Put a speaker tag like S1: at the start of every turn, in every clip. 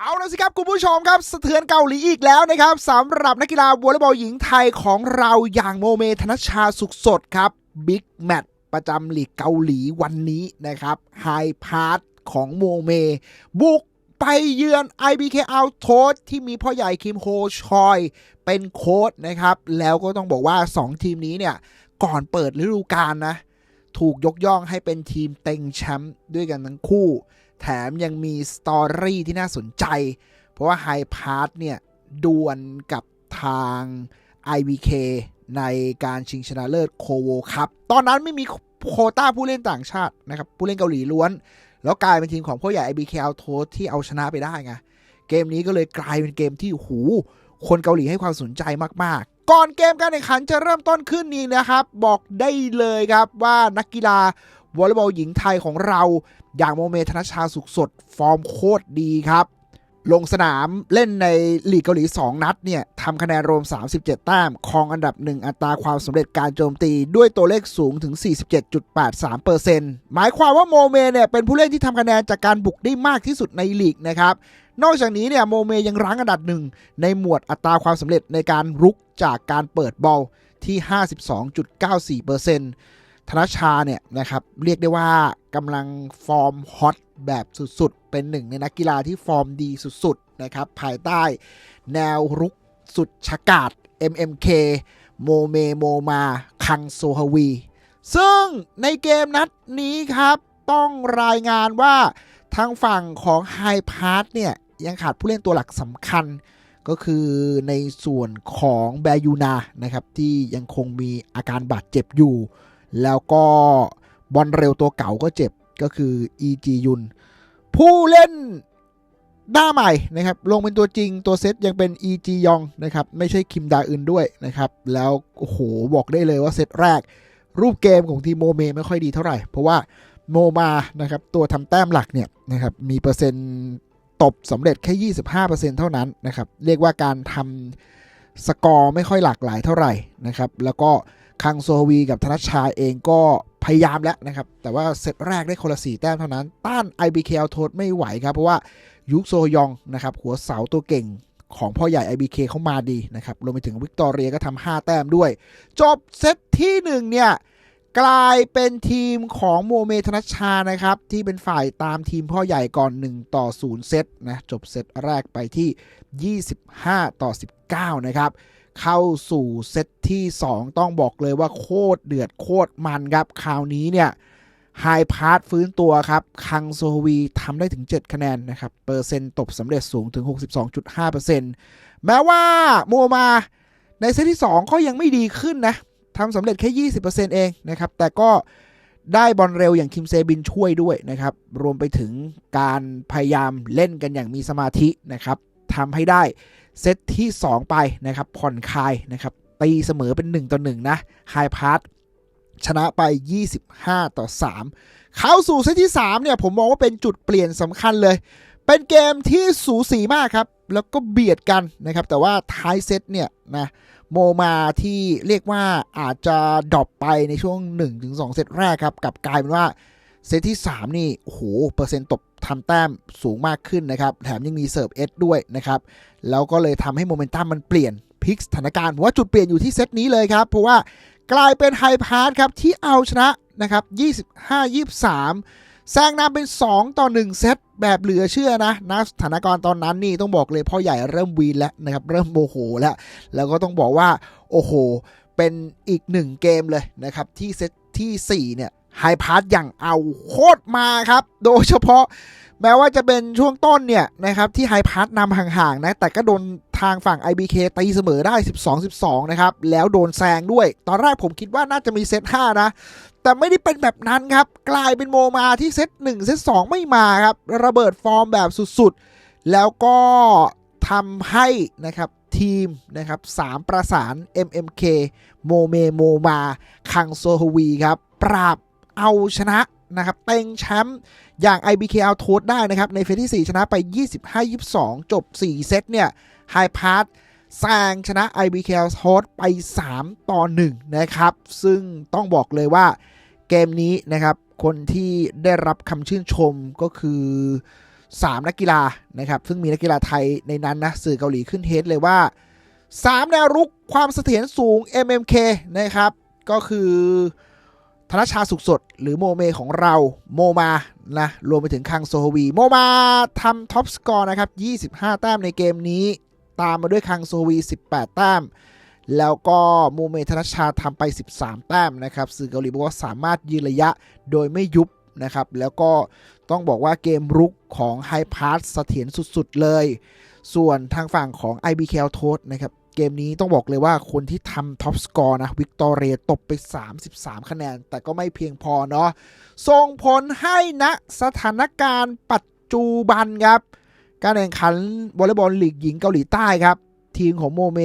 S1: เอาละสิครับคุณผู้ชมครับสะเทือนเกาหลีอีกแล้วนะครับสำหรับนักกีฬาวอลเลย์บอลหญิงไทยของเราอย่างโมเมธนชชาสุขสดครับบิ๊กแมตช์ประจำลีกเกาหลีวันนี้นะครับไฮพาร์ทของโมเม บุกไปเยือน IBK o u t t o s ที่มีพ่อใหญ่คิมโฮชอยเป็นโค้ชนะครับ แล้วก็ต้องบอกว่า 2 ทีมนี้เนี่ย ก่อนเปิดฤดูกาลนะ ถูกยกย่องให้เป็นทีมเต็งแชมป์ด้วยกันทั้งคู่ แถมยังมีสตอรี่ที่น่าสนใจ เพราะว่าไฮพาร์ทเนี่ยดวลกับทาง IBK ในการชิงชนะเลิศโคโวครับตอนนั้นไม่มีโคต้าผู้เล่นต่างชาตินะครับ ผู้เล่นเกาหลีล้วน แล้วกลายเป็นทีมของพ่อใหญ่ IBK เอาโทสที่เอาชนะไปได้ไง เกมนี้ก็เลยกลายเป็นเกมที่หูคนเกาหลีให้ความสนใจมาก ๆ ก่อนเกมการแข่งขันจะเริ่มต้นขึ้นนี้นะครับ บอกได้เลยครับว่านักกีฬา วอลเลย์บอลหญิงไทยของเรา อย่างโมเมธนชชาสุขสด ฟอร์มโคตรดีครับ ลงสนามเล่นในลีกเกาหลี 2 นัดเนี่ยทำคะแนนรวม 37 แต้มครองอันดับ 1 อัตราความสำเร็จการโจมตีด้วยตัวเลขสูงถึง 47.83%หมายความว่าโมเมเนี่ยเป็นผู้เล่นที่ทำคะแนนจากการบุกได้มากที่สุดในลีกนะครับนอกจากนี้เนี่ยโมเมยังรั้งอันดับหนึ่งในหมวดอัตราความสำเร็จในการรุกจากการเปิดบอลที่ 52.94% ธนชาเนี่ยนะครับเรียกได้ว่ากำลังฟอร์มฮอตแบบสุดๆ เป็นหนึ่งในนักกีฬาที่ฟอร์มดีสุดๆนะครับภายใต้แนวรุกสุดฉกาด MMK โมเมโมมาคังโซฮวี ซึ่งในเกมนัดนี้ครับ ต้องรายงานว่าทางฝั่งของไฮพาร์ทเนี่ย ยังขาดผู้เล่นตัวหลักสำคัญ ก็คือในส่วนของแบยูนานะครับ ที่ยังคงมีอาการบาดเจ็บอยู่ แล้วก็บอลเร็วตัวเก่าก็เจ็บก็คือ EG ยุน ผู้เล่นหน้าใหม่นะครับ ลงเป็นตัวจริงตัวเซตยังเป็น EG ยองนะครับ ไม่ใช่คิมดาอึนด้วยนะครับ แล้วโอ้โหบอกได้เลยว่าเซตแรก รูปเกมของทีโมเมไม่ค่อยดีเท่าไหร่ เพราะว่าโมมานะครับ ตัวทำแต้มหลักเนี่ยนะครับ มีเปอร์เซ็นต์ตบสำเร็จแค่ 25%เท่านั้นนะครับ เรียกว่าการทำสกอร์ไม่ค่อยหลากหลายเท่าไหร่นะครับ แล้วก็ คังโซฮวีกับธนชชาเองก็พยายามแล้วนะครับ แต่ว่าเซตแรกได้คนละ4แต้มเท่านั้น ต้าน IBK เอาโทษไม่ไหวครับ เพราะว่ายุคโซยองนะครับ หัวเสาตัวเก่งของพ่อใหญ่ IBK เข้ามาดีนะครับ รวมไปถึงวิกตอเรียก็ทำ5แต้มด้วย จบเซตที่ 1 เนี่ย กลายเป็นทีมของโมเมธนชานะครับ ที่เป็นฝ่ายตามทีมพ่อใหญ่ก่อน 1 ต่อ 0 เซตนะ จบเซตแรกไปที่ 25 ต่อ 19 นะครับ เข้าสู่เซตที่ 2 ต้องบอกเลยว่าโคตรเดือดโคตรมันครับ คราวนี้เนี่ยไฮพาร์ทฟื้นตัวครับ คังโซฮวีทำได้ถึง 7 คะแนนนะครับ เปอร์เซ็นต์ตบสำเร็จสูงถึง 62.5%แม้ว่าโมมาในเซตที่ 2 ก็ยังไม่ดีขึ้นนะทำสำเร็จแค่ 20%เองนะครับ แต่ก็ได้บอลเร็วอย่างคิมเซบินช่วยด้วยนะครับ รวมไปถึงการพยายามเล่นกันอย่างมีสมาธินะครับทำให้ได้ เซตที่ 2 ไปนะครับผ่อนคลายนะครับตีเสมอเป็น 1 ต่อ 1 นะไฮพาร์ทชนะไป 25 ต่อ 3 เข้าสู่เซตที่ 3 เนี่ย ผมมองว่าเป็นจุดเปลี่ยนสำคัญเลย เป็นเกมที่สูสีมากครับ แล้วก็เบียดกันนะครับ แต่ว่าท้ายเซตเนี่ยนะโมมาที่เรียกว่าอาจจะดรอปไปในช่วง 1-2 เซตแรกครับกลับกลายเป็นว่าเซตที่ 3 นี่ โอ้โห เปอร์เซ็นต์ตบ ทำแต้มสูงมากขึ้นนะครับ แถมยังมีเสิร์ฟเอสด้วยนะครับ แล้วก็เลยทำให้โมเมนตัมมันเปลี่ยนพลิกสถานการณ์ผมว่าจุดเปลี่ยนอยู่ที่เซตนี้เลยครับ เพราะว่ากลายเป็นไฮพาร์ทครับ ที่เอาชนะนะครับ 25-23 แซงนำเป็น 2 ต่อ 1 เซตแบบเหลือเชื่อนะนะสถานการณ์ตอนนั้นนี่ต้องบอกเลยพ่อใหญ่เริ่มวีนแล้วนะครับ เริ่มโมโหแล้ว แล้วก็ต้องบอกว่า โอ้โห เป็นอีกหนึ่งเกมเลยนะครับ ที่เซตที่ 4 เนี่ย ไฮพาร์ทอย่างเอาโคตรมาครับ โดยเฉพาะแม้ว่าจะเป็นช่วงต้นเนี่ยนะครับที่ไฮพาร์ทนำห่างๆนะ แต่ก็โดนทางฝั่ง IBK ตีเสมอได้ 12-12 นะครับ แล้วโดนแซงด้วย ตอนแรกผมคิดว่าน่าจะมีเซต 5 นะ แต่ไม่ได้เป็นแบบนั้นครับ กลายเป็นโมมาที่เซต 1 เซต 2 ไม่มาครับ ระเบิดฟอร์มแบบสุดๆ แล้วก็ทำให้นะครับทีมนะครับ3ประสาน MMK โมเมโมมา คังโซฮวีครับ ปราบ เอาชนะนะครับเต็งแชมป์อย่าง IBK เอาโทษได้นะครับ ในเฟสที่ 4 ชนะไป 25-22 จบ 4 เซตเนี่ยไฮพาร์ทแซงชนะ IBK เอาโทษไป 3 ต่อ 1 นะครับ ซึ่งต้องบอกเลยว่าเกมนี้นะครับ คนที่ได้รับคำชื่นชมก็คือ 3 นักกีฬานะครับ ซึ่งมีนักกีฬาไทยในนั้นนะ สื่อเกาหลีขึ้นเฮดเลยว่า 3 แนวรุกความเสถียรสูง MMK นะครับ ก็คือ ธนชาสุขสด หรือโมเมของเราโมมานะรวมไปถึงคังโซฮวีโมมาทำท็อปสกอร์นะครับ 25 แต้มในเกมนี้ ตามมาด้วยคังโซฮวี 18 แต้ม แล้วก็โมเมธนชาทำไป 13 แต้มนะครับสื่อเกาหลีบอกว่าสามารถยืนระยะโดยไม่ยุบนะครับ แล้วก็ต้องบอกว่าเกมรุกของไฮพาร์สเสถียรสุดๆเลย ส่วนทางฝั่งของ IBK a t o s นะครับ เกมนี้ต้องบอกเลยว่าคนที่ทำท็อปสกอร์นะวิกตอเรียตบไป 33 คะแนน แต่ก็ไม่เพียงพอเนาะส่งผลให้ณสถานการณ์ปัจจุบันครับ การแข่งขันวอลเลย์บอลลีกหญิงเกาหลีใต้ครับ ทีมของโมเม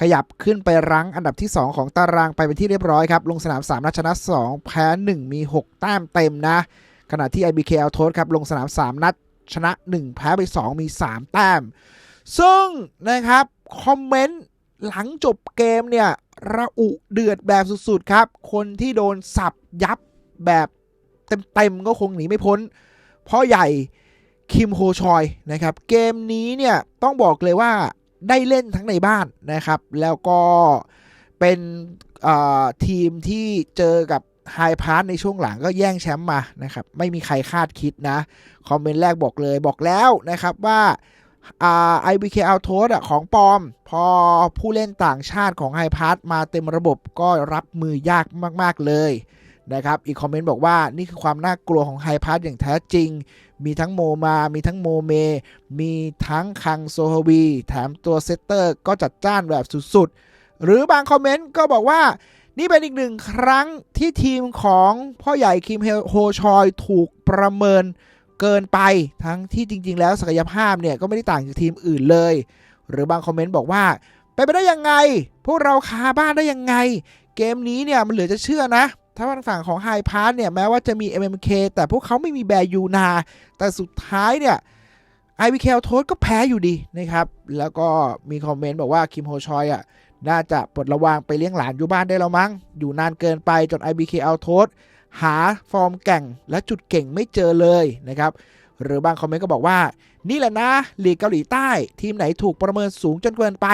S1: ขยับขึ้นไปรั้งอันดับที่ 2 ของตารางไปเป็นที่เรียบร้อยครับ ลงสนาม3นัดชนะ 2 แพ้ 1 มี 6 แต้มเต็มนะ ขณะที่ IBK a l t o s ครับลงสนาม 3 นัดชนะ 1 แพ้ไป 2 มี 3 แต้มซึ่งนะครับ คอมเมนต์หลังจบเกมเนี่ย ระอุเดือดแบบสุดๆครับ คนที่โดนสับยับแบบเต็มๆก็คงหนีไม่พ้น เพราะใหญ่คิมโฮชอยนะครับ เกมนี้เนี่ยต้องบอกเลยว่าได้เล่นทั้งในบ้านนะครับ แล้วก็เป็นทีมที่เจอกับไฮพาร์ในช่วงหลังก็แย่งแชมป์มานะครับ ไม่มีใครคาดคิดนะ คอมเมนต์แรกบอกเลยบอกแล้วนะครับว่า ไอ่า IBK o u t o s อะของปอม พอผู้เล่นต่างชาติของไฮพาร์มาเต็มระบบก็รับมือยากมาก ๆ เลยนะครับอีกคอมเมนต์บอกว่านี่คือความน่ากลัวของไฮพาร์อย่างแท้จริง มีทั้งโมมา มีทั้งโมเม มีทั้งคังโซฮวี แถมตัวเซตเตอร์ก็จัดจ้านแบบสุดๆ หรือบางคอมเมนต์ก็บอกว่า นี่เป็นอีกหนึ่งครั้งที่ทีมของพ่อใหญ่คิมโฮชอยถูกประเมิน เกินไปทั้งที่จริง ๆ แล้วศักยภาพเนี่ยก็ไม่ได้ต่างจากทีมอื่นเลย หรือบางคอมเมนต์บอกว่าไปไปได้ยังไง พวกเราคาบ้านได้ยังไง เกมนี้เนี่ยมันเหลือจะเชื่อนะ ถ้าทางฝั่งของไฮพาร์เนี่ยแม้ว่าจะมี MMK แต่พวกเขาไม่มีแบร์ยูนา แต่สุดท้ายเนี่ย i อ k โทสก็แพ้อยู่ดีนะครับ แล้วก็มีคอมเมนต์บอกว่าคิมโฮชอยอะน่าจะปลดระวางไปเลี้ยงหลานอยู่บ้านได้แล้วมั้ง อยู่นานเกินไปจน IBK เอาโทส หาฟอร์มแก่งและจุดเก่งไม่เจอเลยนะครับหรือบางคอมเมนต์ก็บอกว่า นี่แหละนะลีกเกาหลีใต้ ทีมไหนถูกประเมินสูงจนเกินไป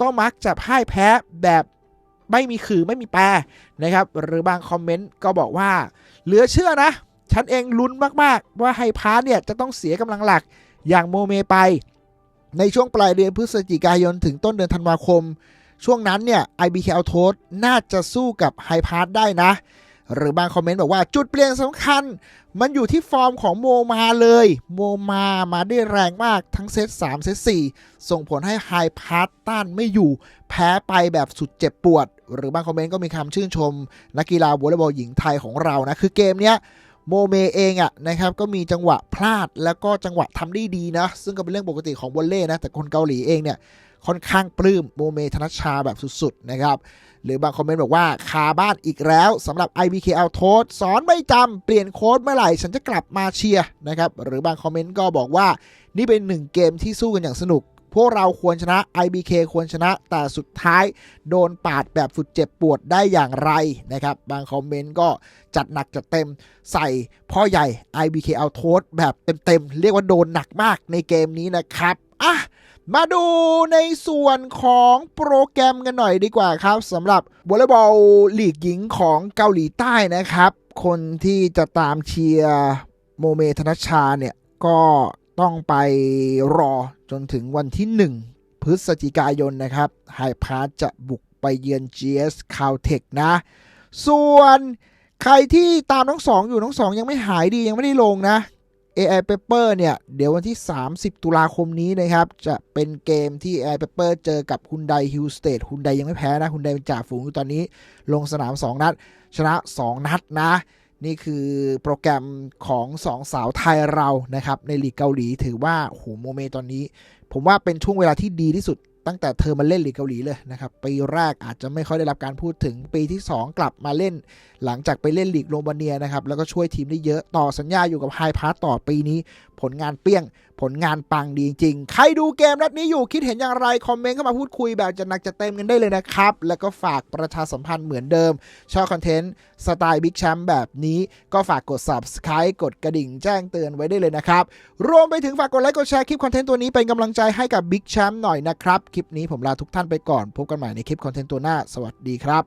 S1: ก็มักจะพ่ายแพ้แบบไม่มีคือไม่มีแปรนะครับหรือบางคอมเมนต์ก็บอกว่า เหลือเชื่อนะ ฉันเองลุ้นมากๆ ว่าไฮพาร์เนี่ยจะต้องเสียกำลังหลักอย่างโมเมไป ในช่วงปลายเดือนพฤศจิกายนถึงต้นเดือนธันวาคม ช่วงนั้นเนี่ย IBK a u t o s น่าจะสู้กับไฮพาร์ได้นะ หรือบางคอมเมนต์บอกว่าจุดเปลี่ยนสำคัญ มันอยู่ที่ฟอร์มของโมมาเลย โมมามาได้แรงมากทั้งเซต3 เซต4 ส่งผลให้ไฮพาร์ต้านไม่อยู่ แพ้ไปแบบสุดเจ็บปวด หรือบางคอมเมนต์ก็มีคำชื่นชม นักกีฬาวอลเลย์บอลหญิงไทยของเรานะ คือเกมเนี้ย โมเมเองอะนะครับก็มีจังหวะพลาดแล้วก็จังหวะทำได้ดีนะ ซึ่งก็เป็นเรื่องปกติของวอลเล่นะแต่คนเกาหลีเองเนี่ยค่อนข้างปลื้มโมเมธนชาแบบสุดๆนะครับหรือบางคอมเมนต์บอกว่าคาบ้านอีกแล้วสำหรับ IBK o u t o s สอนไม่จำเปลี่ยนโค้ดเมื่อไหร่ ฉันจะกลับมาเชียร์นะครับหรือบางคอมเมนต์ก็บอกว่านี่เป็นหนึ่งเกมที่สู้กันอย่างสนุก พวกเราควรชนะ IBK ควรชนะ แต่สุดท้ายโดนปาดแบบสุดเจ็บปวดได้อย่างไรนะครับ บางคอมเมนต์ก็จัดหนักจัดเต็มใส่พ่อใหญ่ IBK เอาโทษแบบเต็มๆ เรียกว่าโดนหนักมากในเกมนี้นะครับอะมาดูในส่วนของโปรแกรมกันหน่อยดีกว่าครับสำหรับวอลเลย์บอลลีกหญิงของเกาหลีใต้นะครับ คนที่จะตามเชียร์โมเมธนชาเนี่ยก็ ต้องไปรอจนถึงวันที่ 1 พฤศจิกายนนะครับไฮพาร์จะบุกไปเยือน GS c a l t e c h นะ ส่วนใครที่ตามน้องสองอยู่น้องสองยังไม่หายดียังไม่ได้ลงนะ AI Paper เนี่ย เดี๋ยววันที่ 30 ตุลาคมนี้นะครับ จะเป็นเกมที่ AI Paper เจอกับคุณไดฮิลสเตทคุณไดยังไม่แพ้นะคุณไดเป็นจ่าฝูงอยู่ตอนนี้ลงสนาม 2 นัด ชนะ 2 นัดนะ นี่คือโปรแกรมของสองสาวไทยเรานะครับ ในลีกเกาหลีถือว่าโหโมเมตอนนี้ ผมว่าเป็นช่วงเวลาที่ดีที่สุดตั้งแต่เธอมาเล่นลีกเกาหลีเลยนะครับ ปีแรกอาจจะไม่ค่อยได้รับการพูดถึงปีที่ 2 กลับมาเล่น หลังจากไปเล่นลีกโรมาเนียนะครับ แล้วก็ช่วยทีมได้เยอะต่อสัญญาอยู่กับไฮพาร์ตต่อปีนี้ ผลงานเปี้ยง ผลงานปังดีจริง ใครดูเกมนัดนี้อยู่คิดเห็นอย่างไร คอมเมนต์เข้ามาพูดคุยแบบจะหนักจะเต็มกันได้เลยนะครับ แล้วก็ฝากประชาสัมพันธ์เหมือนเดิม ชอบคอนเทนต์ สไตล์บิ๊กแชมป์แบบนี้ ก็ฝากกด subscribe กดกระดิ่งแจ้งเตือนไว้ได้เลยนะครับ รวมไปถึงฝากกดไลค์กดแชร์คลิปคอนเทนต์ตัวนี้เป็นกำลังใจให้กับบิ๊กแชมป์หน่อยนะครับคลิปนี้ผมลาทุกท่านไปก่อนพบกันใหม่ในคลิปคอนเทนต์ตัวหน้าสวัสดีครับ